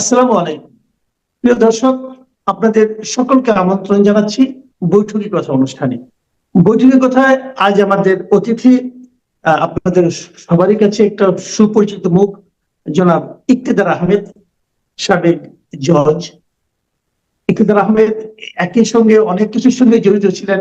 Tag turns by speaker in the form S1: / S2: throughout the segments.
S1: আসসালামু আলাইকুম। প্রিয় দর্শক, আপনাদের সকলকে আমন্ত্রণ জানাচ্ছি বৈঠকি কথা অনুষ্ঠানে। বৈঠকি কথায় আজ আমাদের অতিথি আপনাদের সবারই কাছে একটা সুপরিচিত মুখ, জনাব ইকতেদার আহমেদ সাবেক জজ। ইকতেদার আহমেদ একই সঙ্গে অনেক কিছুর সঙ্গে জড়িত ছিলেন।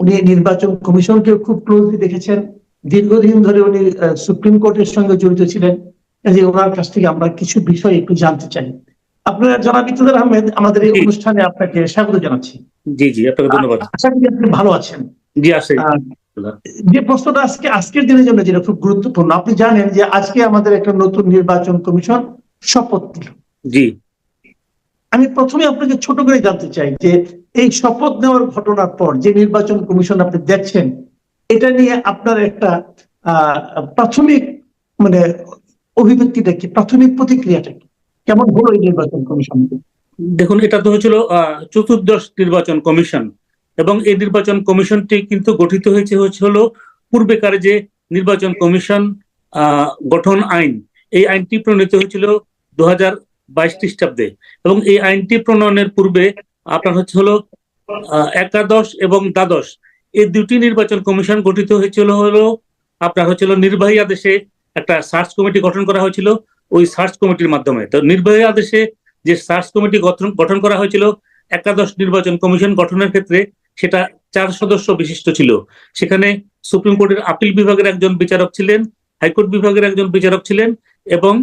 S1: উনি নির্বাচন কমিশনকে খুব ক্লোজলি দেখেছেন। দীর্ঘদিন ধরে উনি সুপ্রিম কোর্টের সঙ্গে জড়িত ছিলেন। যে ওনার কাছ থেকে আমরা কিছু বিষয় একটু জানতে চাই। আপনারা জনাব ইকতেদার আহমেদ আমাদের এই অনুষ্ঠানে আপনাকে স্বাগত জানাচ্ছি।
S2: জি জি আপনাকে ধন্যবাদ।
S1: আশা করি আপনি ভালো আছেন।
S2: জি আসে
S1: যে প্রশ্নটা আজকে আজকের দিনের জন্য যেটা খুব গুরুত্বপূর্ণ আপনি জানেন যে আজকে আমাদের একটা নতুন নির্বাচন কমিশন শপথ নিল।
S2: জি।
S1: আমি প্রথমে আপনাকে ছোট করে জানতে চাই যে এই শপথ নেওয়ার ঘটনার পর যে নির্বাচন কমিশন আপনি দেখছেন এটা নিয়ে আপনার একটা আহ প্রাথমিক মানে অভিব্যক্তিটা কি প্রাথমিক প্রতিক্রিয়াটা কি? কেমন হলো এই নির্বাচন কমিশন?
S2: দেখুন, এটা তো হয়েছিল চতুর্দশ নির্বাচন কমিশন। এবং এই নির্বাচন কমিশনটি কিন্তু গঠিত হয়েছে হলো পূর্বেকার যে নির্বাচন কমিশন গঠন আইন। এই আইনটি প্রণীত হয়েছিল দু হাজার বাইশ খ্রিস্টাব্দে। এবং এই আইনটি প্রণয়নের পূর্বে আপনার হচ্ছে হলো একাদশ এবং দ্বাদশ। এই দুটি নির্বাচন কমিশন গঠিত হয়েছিল হলো আপনার হচ্ছিল নির্বাহী আদেশে একটা সার্চ কমিটি গঠন করা হয়েছিল ওই সার্চ কমিটির মাধ্যমে। তো নির্বাহী আদেশে যে সার্চ কমিটি গঠন করা হয়েছিল, একাদশ নির্বাচন কমিশন গঠনের ক্ষেত্রে সেটা চার সদস্য বিশিষ্ট ছিল। সেখানে সুপ্রিম কোর্টের আপিল বিভাগের একজন বিচারক ছিলেন, হাইকোর্ট বিভাগের একজন বিচারক ছিলেন এবং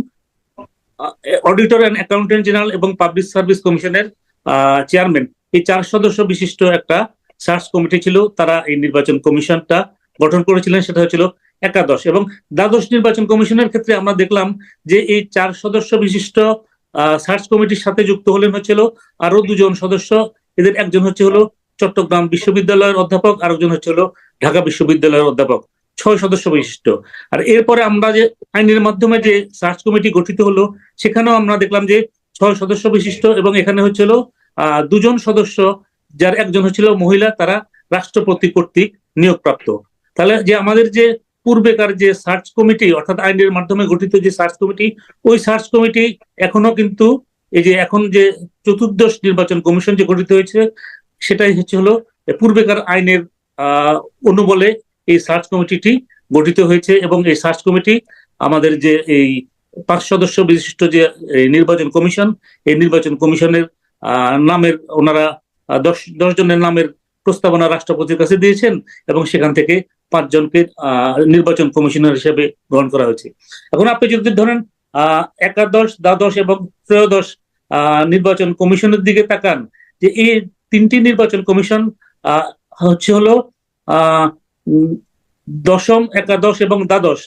S2: অডিটর অ্যান্ড অ্যাকাউন্টেন্ট জেনারেল এবং পাবলিক সার্ভিস কমিশনের চেয়ারম্যান। এই চার সদস্য বিশিষ্ট একটা সার্চ কমিটি ছিল। তারা এই নির্বাচন কমিশনটা গঠন করেছিলেন। সেটা হচ্ছিল একাদশ এবং দ্বাদশ নির্বাচন কমিশনের ক্ষেত্রে আমরা দেখলাম যে এই চার সদস্য বিশিষ্ট সার্চ কমিটির সাথে যুক্ত হলেন হচ্ছিল আরও দুজন সদস্য। এদের একজন হচ্ছে হলো চট্টগ্রাম বিশ্ববিদ্যালয়ের অধ্যাপক, আরেকজন হচ্ছে হলো ঢাকা বিশ্ববিদ্যালয়ের অধ্যাপক। ছয় সদস্য বিশিষ্ট। আর এরপরে আমরা যে আইনের মাধ্যমে যে সার্চ কমিটি গঠিত হলো, সেখানেও আমরা দেখলাম যে ছয় সদস্য বিশিষ্ট এবং এখানে হচ্ছিল দুজন সদস্য যার একজন হচ্ছিল মহিলা, তারা রাষ্ট্রপতি কর্তৃক নিয়োগপ্রাপ্ত। তাহলে যে আমাদের যে পূর্বেকার যে সার্চ কমিটি, অর্থাৎ আইনের মাধ্যমে গঠিত যে সার্চ কমিটি, ওই সার্চ কমিটি এখনও কিন্তু এই যে এখন যে চতুর্দশ নির্বাচন কমিশন যে গঠিত হয়েছে, সেটাই হচ্ছে হলো পূর্বেকার আইনের অনুবলে এই সার্চ কমিটিটি গঠিত হয়েছে এবং এই সার্চ কমিটি আমাদের যে এই পাঁচ সদস্য বিশিষ্ট যে নির্বাচন কমিশন, এই নির্বাচন কমিশনের নামের ওনারা দশ দশ জনের নামের প্রস্তাবনা রাষ্ট্রপতির কাছে দিয়েছেন এবং সেখান থেকে পাঁচজনকে নির্বাচন কমিশনার হিসেবে গ্রহণ করা হয়েছে। এখন আপনি যদি ধরেন একাদশ, দ্বাদশ এবং ত্রয়োদশ নির্বাচন কমিশনের দিকে তাকান, যে এই তিনটি নির্বাচন কমিশন হচ্ছে হলো দশম, একাদশ এবং দ্বাদশ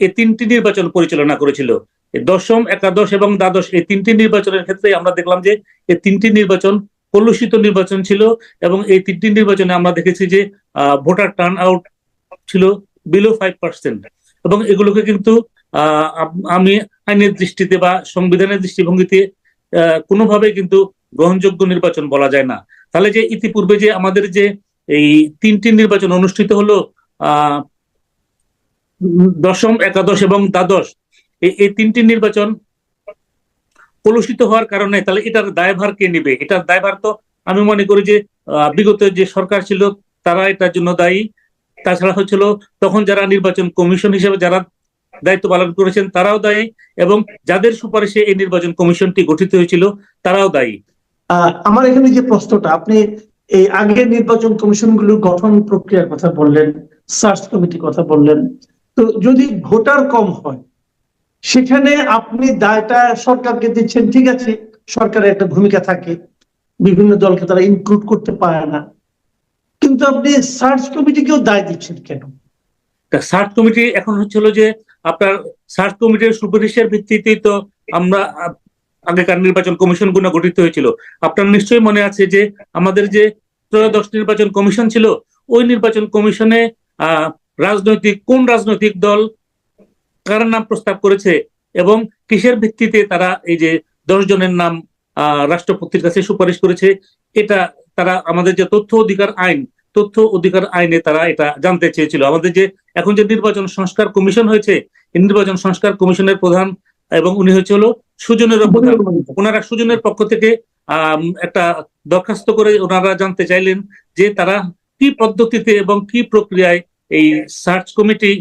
S2: এই তিনটি নির্বাচন পরিচালনা করেছিল। দশম, একাদশ এবং দ্বাদশ, এই তিনটি নির্বাচনের ক্ষেত্রে আমরা দেখলাম যে এই তিনটি নির্বাচন কলুষিত নির্বাচন ছিল এবং এই তিনটি নির্বাচনে আমরা দেখেছি যে ভোটার টার্ন আউট ছিল বিলো ফাইভ পার্সেন্ট এবং এগুলোকে কিন্তু আমি আইনের দৃষ্টিতে বা সংবিধানের দৃষ্টিভঙ্গিতে কোনোভাবে কিন্তু গ্রহণযোগ্য নির্বাচন বলা যায় না। তাহলে যে ইতিপূর্বে যে আমাদের যে এই তিনটি নির্বাচন অনুষ্ঠিত হলো দশম, একাদশ এবং দ্বাদশ এই তিনটি নির্বাচন কলুষিত হওয়ার কারণে, তাহলে এটার দায়ভার কে নেবে? এটার দায়ভার তো আমি মনে করি যে বিগত যে সরকার ছিল, তারা এটার জন্য দায়ী। তাছাড়া হচ্ছিল তখন যারা নির্বাচন কমিশন হিসেবে যারা দায়িত্ব পালন করেছেন তারাও দায়ী এবং যাদের সুপারিশে এই নির্বাচন কমিশনটি গঠিত হয়েছিল তারাও দায়ী।
S1: আমার এখানে যে প্রশ্নটা, আপনি এই আগের নির্বাচন কমিশনগুলো গঠন প্রক্রিয়ার কথা বললেন, সার্চ কমিটির কথা বললেন, তো যদি ভোটার কম হয়, সেখানে আপনি দায়টা সরকারকে দিচ্ছেন, ঠিক আছে, সরকারের একটা ভূমিকা থাকে, বিভিন্ন দলকে তারা ইনক্লুড করতে পারে না। কিন্তু আপনি সার্চ কমিটিকেও দায় দিচ্ছেন কেন?
S2: সার্চ কমিটি এখন হচ্ছিল যে আপনার সার্চ কমিটির সুপারিশের ভিত্তিতেই তো আমরা আগেকার নির্বাচন কমিশনগুলো গঠিত হয়েছিল। আপনার নিশ্চয়ই মনে আছে যে আমাদের যে ত্রয়োদশ নির্বাচন কমিশন ছিল, ওই নির্বাচন কমিশনে রাজনৈতিক, কোন রাজনৈতিক দল কার নাম প্রস্তাব করেছে এবং কিসের ভিত্তিতে তারা এই যে দশ জনের নাম রাষ্ট্রপতির কাছে সুপারিশ করেছে, এটা তারা আমাদের যে তথ্য অধিকার আইন তথ্য অধিকার আইনে তারা এটা জানতে চেয়েছিল। আমাদের যে এখন যে নির্বাচন সংস্কার কমিশন হয়েছে নির্বাচন সংস্কার কমিশনের প্রধান এবং উনি হচ্ছে হলো সুজনের অবদান ওনারা সুজনের পক্ষ থেকে একটা দরখাস্ত করে ওনারা জানতে চাইলেন যে তারা কি পদ্ধতিতে এবং কি প্রক্রিয়ায় এই সার্চ কমিটি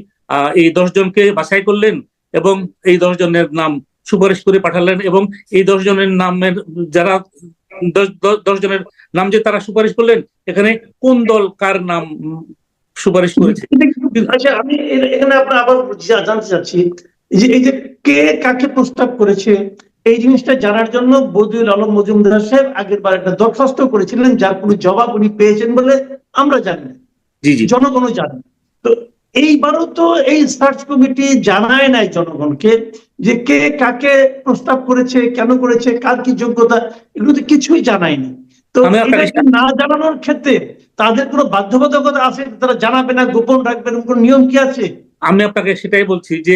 S2: এই দশ জনকে বাছাই করলেন এবং এই দশ জনের নাম সুপারিশ করে পাঠালেন এবং এই দশ জনের নামের যারা দশ জনের নাম যে তারা সুপারিশ করলেন এখানে কোন দল কার নাম সুপারিশ করেছে?
S1: আচ্ছা আমি এখানে আপনার আবার জানতে চাচ্ছি যে এই যে কে কাকে প্রস্তাব করেছে এই জিনিসটা জানার জন্য বদিউল আলম মজুমদার সাহেব আগের বার একটা দরখাস্ত করেছিলেন যার কোনো জবাব উনি পেয়েছেন বলে আমরা জানি না।
S2: জি জি।
S1: জনগণও জানে। তো এইবারও তো এই সার্চ কমিটি জানায় নাই জনগণকে যে কে কাকে প্রস্তাব করেছে কেন করেছে কার কি যোগ্যতা এগুলো তো কিছুই জানায়নি। তো না জানানোর ক্ষেত্রে তাদের কোনো বাধ্যবাধকতা আছে তারা জানাবে না গোপন রাখবে এরকম কোনো নিয়ম কি আছে?
S2: আমি আপনাকে সেটাই বলছি যে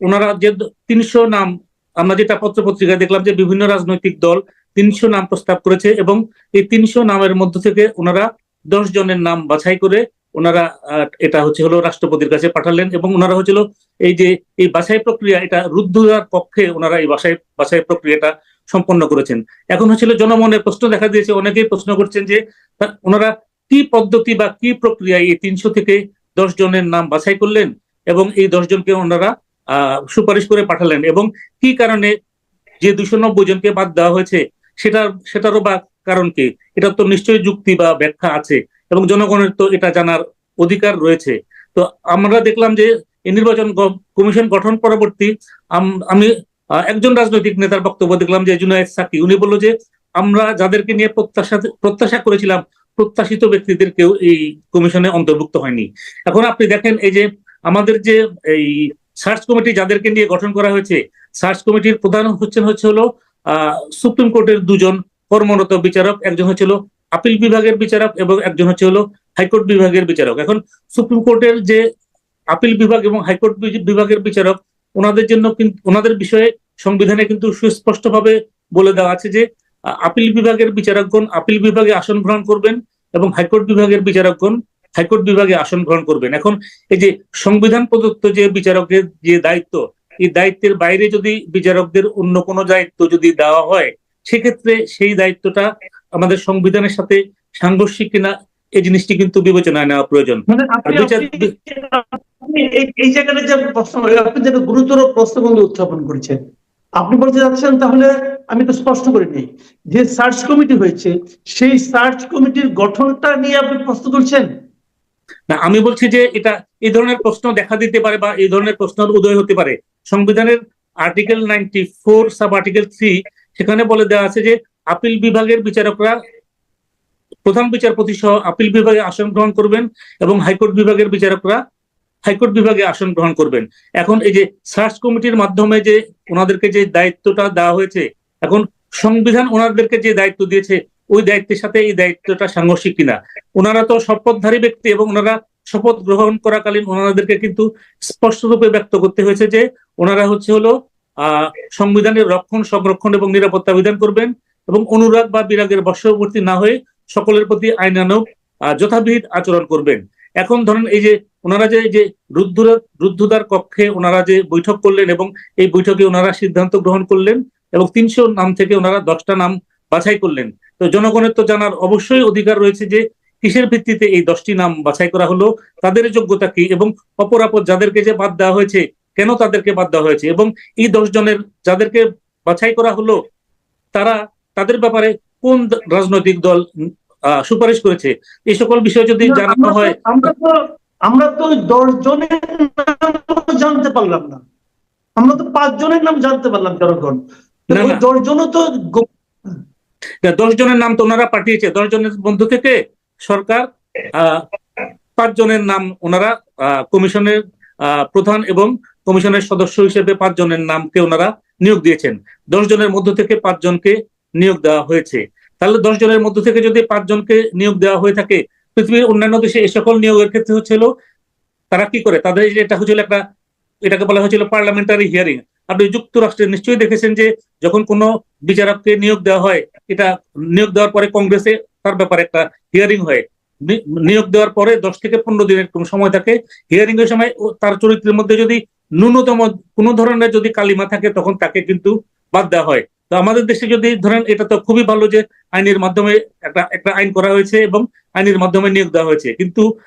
S2: ওনারা যে তিনশো নাম আমরা যেটা পত্র পত্রিকায় দেখলাম যে বিভিন্ন রাজনৈতিক দল তিনশো নাম প্রস্তাব করেছে এবং এই তিনশো নামের মধ্য থেকে ওনারা দশ জনের নাম বাছাই করে ওনারা এটা হচ্ছে হলো রাষ্ট্রপতির কাছে পাঠালেন এবং ওনারা হচ্ছিল এই যে, এই বাছাই প্রক্রিয়া, এটা রুদ্ধতার পক্ষে ওনারা এই বাছাই বাছাই প্রক্রিয়াটা সম্পন্ন করেছেন। এখন হচ্ছিল জনমনে প্রশ্ন দেখা দিয়েছে, অনেকেই প্রশ্ন করছেন যে ওনারা কি পদ্ধতি বা কি প্রক্রিয়ায় এই তিনশো থেকে দশ জনের নাম বাছাই করলেন এবং এই দশ জনকে ওনারা সুপারিশ করে পাঠালেন এবং কি কারণে যে দুশো নব্বই জনকে বাদ দেওয়া হয়েছে, সেটার, সেটারও বা কারণ কি? এটা তো নিশ্চয়ই যুক্তি বা ব্যাখ্যা আছে। এবং জনগণের তো এটা জানার অধিকার রয়েছে। তো আমরা দেখলাম যে নির্বাচন কমিশন গঠন পরবর্তী আম- একজন রাজনৈতিক নেতার বক্তব্য দেখলাম যে জুনায়েদ সাকি। উনি বলল যে আমরা যাদেরকে নিয়ে প্রত্যাশা প্রত্যাশা করেছিলাম, প্রত্যাশিত ব্যক্তিদের কেউ এই কমিশনে অন্তর্ভুক্ত হয়নি। এখন আপনি দেখেন এই যে আমাদের যে এই সার্চ কমিটি যাদেরকে নিয়ে গঠন করা হয়েছে, সার্চ কমিটির প্রধান হচ্ছেন, হচ্ছে হলো সুপ্রিম কোর্টের দুজন কর্মরত বিচারক। একজন হচ্ছে হলো আপিল বিভাগের বিচারক এবং একজন হচ্ছে হলো হাইকোর্ট বিভাগের বিচারক। এখন সুপ্রিম কোর্টের যে আপিল বিভাগ এবং হাইকোর্ট বিভাগের বিচারক, ওনাদের জন্য কিন্তু ওনাদের বিষয়ে সংবিধানে কিন্তু সুস্পষ্টভাবে বলে দেওয়া আছে যে আপিল বিভাগের বিচারকগণ আপিল বিভাগে আসন গ্রহণ করবেন এবং হাইকোর্ট বিভাগের বিচারকগণ হাইকোর্ট বিভাগে আসন গ্রহণ করবেন। এখন এই যে সংবিধান প্রদত্ত যে বিচারকের যে দায়িত্ব, এই দায়িত্বের বাইরে যদি বিচারকদের অন্য কোনো দায়িত্ব যদি দেওয়া হয়, সেক্ষেত্রে সেই দায়িত্বটা আমাদের সংবিধানের সাথে সাংঘর্ষিক কিনা এই জিনিসটি কিন্তু বিবেচনায় নেওয়া প্রয়োজন।
S1: মানে এই- জায়গাটা যে প্রশ্ন আপনি যে একটা গুরুতর প্রশ্ন কিন্তু উত্থাপন করেছেন। আপনি বলতে যাচ্ছেন তাহলে আমি তো স্পষ্ট করে নিই। যে সার্চ কমিটি হয়েছে সেই সার্চ কমিটির গঠনটা নিয়ে আপনি প্রশ্ন করছেন
S2: না আমি বলছি যে এটা এই ধরনের প্রশ্ন দেখা দিতে পারে বা এই ধরনের প্রশ্নের উদয় হতে পারে। সংবিধানের article ninety four sub article three সেখানে বলে দেওয়া আছে যে আপিল বিভাগের বিচারকরা প্রধান বিচারপতি সহ আপিল বিভাগে আসন গ্রহণ করবেন এবং হাইকোর্ট বিভাগের বিচারকরা হাইকোর্ট বিভাগে আসন গ্রহণ করবেন। এখন এই যে সার্চ কমিটির মাধ্যমে যে ওনাদেরকে যে দায়িত্বটা দেওয়া হয়েছে, এখন সংবিধান ওনাদেরকে যে দায়িত্ব দিয়েছে, ওই দায়িত্বের সাথে এই দায়িত্বটা সাংঘর্ষিক কিনা? ওনারা তো শপথধারী ব্যক্তি এবং ওনারা শপথ গ্রহণ করাকালীন ওনাদেরকে কিন্তু স্পষ্টরূপে ব্যক্ত করতে হয়েছে যে ওনারা হচ্ছে হলো, আহ, সংবিধানের রক্ষণ, সংরক্ষণ এবং নিরাপত্তা বিধান করবেন। এবং অনুরাগ বা বিরাগের বশবর্তী না হয়ে সকলের প্রতি আইনানুগ আহ, যথাবিহিত আচরণ করবেন। এখন ধরেন এই যে ওনারা যে যে রুদ্ধদার কক্ষে ওনারা যে বৈঠক করলেন এবং এই বৈঠকে ওনারা সিদ্ধান্ত গ্রহণ করলেন এবং তিনশো নাম থেকে ওনারা দশটা নাম বাছাই করলেন। তো জনগণের তো জানার অবশ্যই অধিকার রয়েছে যে কিসের ভিত্তিতে এই দশটি নাম বাছাই করা হলো তাদের যোগ্যতা কি এবং অপরাপর যাদেরকে যে বাদ দেওয়া হয়েছে কেন তাদেরকে বাদ দেওয়া হয়েছে এবং এই দশ জনের যাদেরকে বাছাই করা হলো তারা তাদের ব্যাপারে কোন রাজনৈতিক দল আহ, সুপারিশ করেছে? এই সকল বিষয় যদি জানানো হয়
S1: আমরা তো আমরা তো দশ জনের জানতে পারলাম না। আমরা তো পাঁচ জনের নাম জানতে পারলাম জনগণ। দশ জনও তো
S2: দশ জনের নাম তো ওনারা পাঠিয়েছে। দশ জনের মধ্য থেকে সরকার আহ, পাঁচ জনের নাম ওনারা আহ, কমিশনের আহ, প্রধান এবং কমিশনের সদস্য হিসেবে পাঁচ জনের নামকে ওনারা নিয়োগ দিয়েছেন। দশ জনের মধ্য থেকে পাঁচ জনকে নিয়োগ দেওয়া হয়েছে। তাহলে দশ জনের মধ্য থেকে যদি পাঁচ জনকে নিয়োগ দেওয়া হয়ে থাকে, পৃথিবীর অন্যান্য দেশে এই সকল নিয়োগের ক্ষেত্রে হচ্ছিল, তারা কি করে? তাদের এটা হচ্ছিল একটা, এটাকে বলা হয়েছিল পার্লামেন্টারি হিয়ারিং আপনি যুক্তরাষ্ট্রে নিশ্চয়ই দেখেছেন যে যখন কোনো বিচারককে নিয়োগ দেওয়া হয়, এটা নিয়োগ দেওয়ার পরে কংগ্রেসে তার ব্যাপারে একটা হিয়ারিং হয়। নিয়োগ দেওয়ার পরে দশ থেকে পনেরো দিনের কোনো সময় থাকে। হিয়ারিং এর সময় তার চরিত্রের মধ্যে যদি ন্যূনতম কোনো ধরনের যদি কালিমা থাকে, তখন তাকে কিন্তু বাদ দেওয়া হয়। তো আমাদের দেশে যদি ধরেন এটা তো খুবই ভালো যে আইনের মাধ্যমে একটা একটা আইন করা হয়েছে এবং আইনের মাধ্যমে নিয়োগ দেওয়া হয়েছে। কিন্তু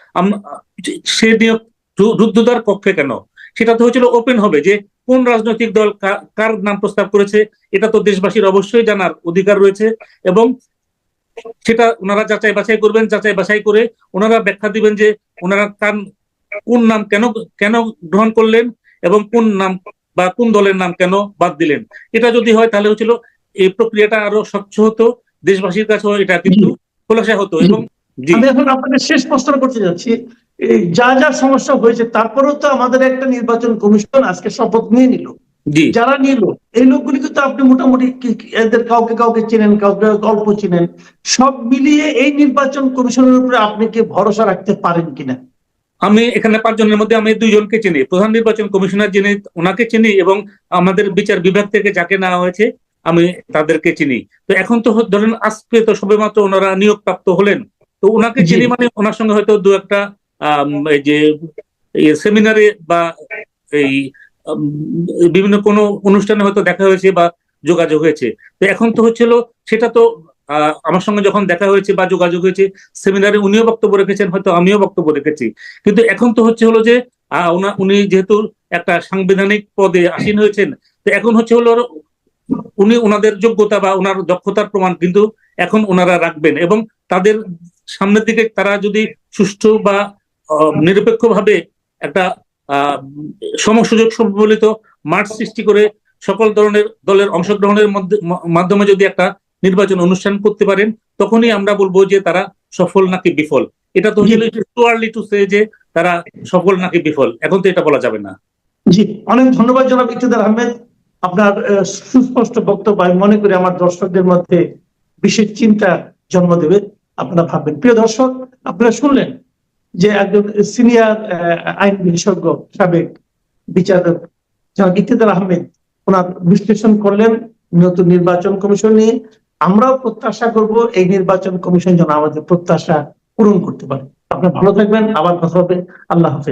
S2: সে নিয়োগ রু- পক্ষে কেন? সেটা তো হয়েছিল ওপেন হবে যে কোন রাজনৈতিক দল কার নাম প্রস্তাব করেছে, এটা তো দেশবাসীর অবশ্যই জানার অধিকার রয়েছে এবং সেটা ওনারা যাচাই বাছাই করবেন, যাচাই বাছাই করে ওনারা ব্যাখ্যা দিবেন যে ওনারা কার, কোন নাম কেন কেন গ্রহণ করলেন এবং কোন নাম বা কোন দলের নাম কেন বাদ দিলেন? এটা যদি হয় তাহলে হচ্ছিল এই প্রক্রিয়াটা আরও স্বচ্ছ হতো দেশবাসীর কাছেও এটা কিন্তু খোলাসা হতো এবং
S1: আমি এখন আপনাকে শেষ প্রশ্ন করতে যাচ্ছি। যা যা সমস্যা হয়েছে তারপরেও তো আমাদের একটা নির্বাচন কমিশন আজকে শপথ নিয়ে নিল।
S2: জি।
S1: যারা নিল এই লোকগুলিকে তো আপনি মোটামুটি এদের কাউকে কাউকে চেনেন কাউকে অল্প চেনেন। সব মিলিয়ে এই নির্বাচন কমিশনের উপরে আপনি কি ভরসা রাখতে পারেন কিনা?
S2: আমি এখানে পাঁচজনের মধ্যে আমি দুইজনকে চিনি। প্রধান নির্বাচন কমিশনার যিনি ওনাকে চিনি এবং আমাদের বিচার বিভাগ থেকে যাকে নেওয়া হয়েছে আমি তাদেরকে চিনি। তো এখন তো ধরেন আজকে তো সবেমাত্র ওনারা নিয়োগপ্রাপ্ত হলেন। তো ওনাকে চিনি মানে ওনার সঙ্গে হয়তো দু একটা যে সেমিনারে বা এই বিভিন্ন কোনো অনুষ্ঠানে হয়তো দেখা হয়েছে বা যোগাযোগ হয়েছে। তো এখন তো হচ্ছিল সেটা তো আমার সঙ্গে যখন দেখা হয়েছে বা যোগাযোগ হয়েছে সেমিনারে উনিও বক্তব্য রেখেছেন, হয়তো আমিও বক্তব্য রেখেছি। কিন্তু এখন তো হচ্ছে হলো যে উনা- যেহেতু একটা সাংবিধানিক পদে আসীন হয়েছেন, তো এখন হচ্ছে হলো উনি ওনাদের যোগ্যতা বা ওনার দক্ষতার প্রমাণ কিন্তু এখন ওনারা রাখবেন এবং তাদের সামনের দিকে তারা যদি সুষ্ঠু বা নিরপেক্ষভাবে একটা সমসুযোগ সম্বলিত মাঠ সৃষ্টি করে সকল ধরনের দলের অংশগ্রহণের মধ্যে মাধ্যমে যদি একটা নির্বাচন অনুষ্ঠান করতে পারেন তখনই আমরা বলব যে তারা সফল নাকি বিফল। এটা তো টু আর্লি টু সে যে তারা সফল নাকি বিফল। এখন তো এটা বলা যাবে না।
S1: জি অনেক ধন্যবাদ জনাব ইকতেদার আহমেদ। আপনার সুস্পষ্ট বক্তব্য আমি মনে করি আমার দর্শকদের মধ্যে বিশেষ চিন্তা জন্ম দেবে। আপনারা ভাববেন। প্রিয় দর্শক আপনারা শুনলেন যে একজন সিনিয়র আইন বিশেষজ্ঞ সাবেক বিচারক জনাব ইকতেদার আহমেদ ওনার বিশ্লেষণ করলেন নতুন নির্বাচন কমিশন নিয়ে। আমরাও প্রত্যাশা করব এই নির্বাচন কমিশন যেন আমাদের প্রত্যাশা পূরণ করতে পারে। আপনার ভালো থাকবেন, আবার কথা হবে। আল্লাহ হাফেজ।